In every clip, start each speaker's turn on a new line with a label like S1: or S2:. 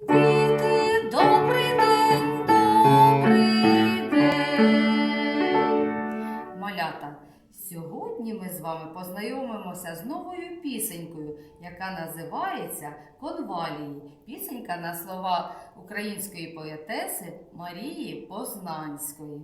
S1: Діти, добрий день. Малята, сьогодні ми з вами познайомимося з новою пісенькою, яка називається Конвалії. Пісенька на слова української поетеси Марії Познанської.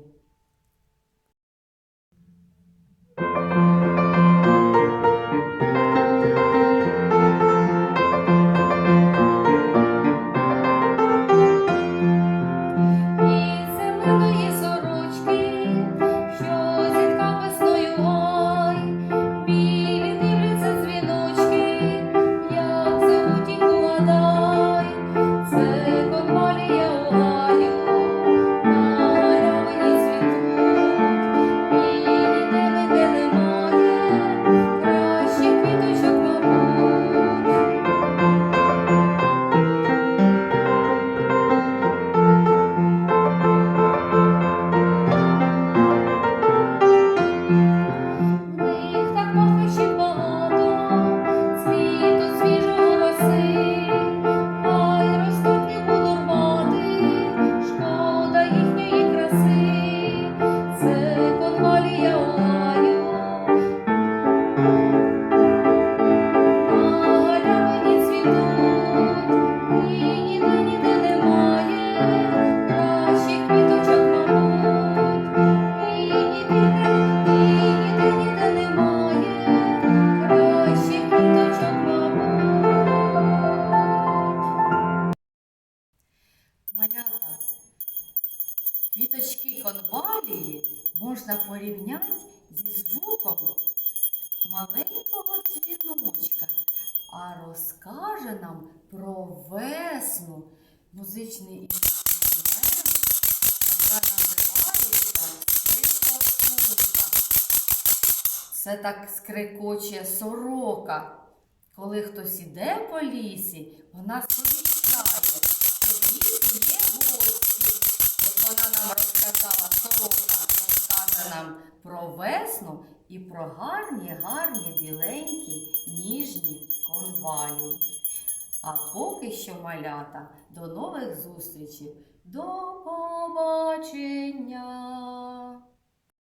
S1: Квіточки конвалії можна порівняти зі звуком маленького дзвіночка, а розкаже нам про весну музичний інструмент, яка називається скрипка. Це так скрикоче сорока. Коли хтось іде по лісі, вона сповіщає, нам розказала сорока, розкаже нам про весну і про гарні, гарні, біленькі, ніжні конвалі. А поки що, малята, до нових зустрічей. До побачення!